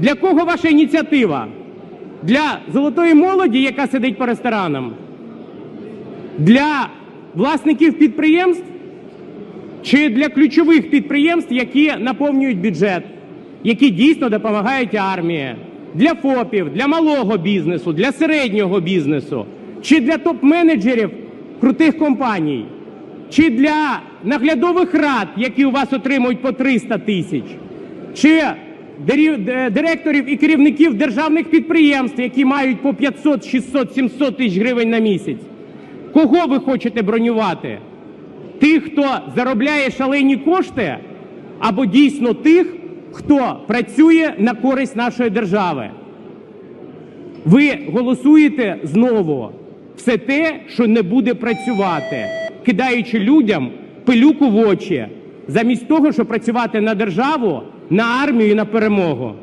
Для кого ваша ініціатива? Для золотої молоді, яка сидить по ресторанам? Для власників підприємств? Чи для ключових підприємств, які наповнюють бюджет, які дійсно допомагають армії, для ФОПів, для малого бізнесу, для середнього бізнесу, чи для топ-менеджерів крутих компаній, чи для наглядових рад, які у вас отримують по 300 тисяч, чи директорів і керівників державних підприємств, які мають по 500, 600, 700 тисяч гривень на місяць. Кого ви хочете бронювати? Тих, хто заробляє шалені кошти, або дійсно тих, хто працює на користь нашої держави. Ви голосуєте знову все те, що не буде працювати, кидаючи людям пилюку в очі, замість того, щоб працювати на державу, на армію і на перемогу.